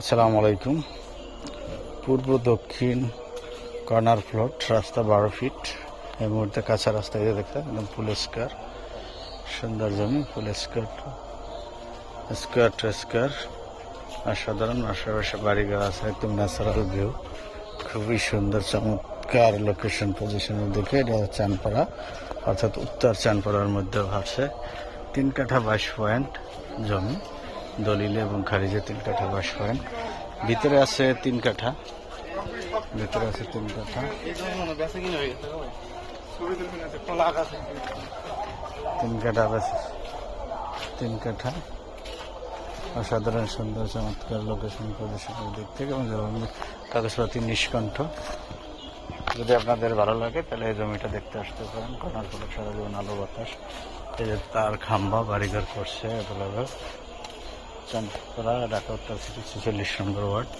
আসসালামু আলাইকুম। পূর্ব দক্ষিণ কর্নার প্লট, রাস্তা বারো ফিট। এই মুহূর্তে কাঁচা রাস্তা যে দেখতে একদম ফুল স্কোয়ার, সুন্দর জমি, ফুল স্কোয়ার। স্কোয়ার অসাধারণ, আশেপাশে বাড়িঘর আছে, একদম ন্যাচারাল ভিউ খুবই সুন্দর, চমৎকার লোকেশন পজিশনের দিকে এটা চানপাড়া, অর্থাৎ উত্তর চানপাড়ার মধ্যে ভাসে। তিন কাঠা বাইশ পয়েন্ট জমি। দলিলে এবং খারিজে তিন কাঠা বাস করেন। ভিতরে আছে তিন কাঠা। ভিতরে আছে তিন কাঠা। তিন কাঠা তিন কাঠা। অসাধারণ, সুন্দর, চমৎকার লোকেশন পজিশনের দিক থেকে এবং কাগজপাতি নিষ্কণ্ঠ। যদি আপনাদের ভালো লাগে, তাহলে এই জমিটা দেখতে আসতে পারেন। কনার ফলে সারা জীবন আলো বাতাস। এই যে তার খাম্বা, বাড়িঘর করছে এগুলো চানপাড়া ঢাকা উত্তর ছেচল্লিশ নম্বর ওয়ার্ড।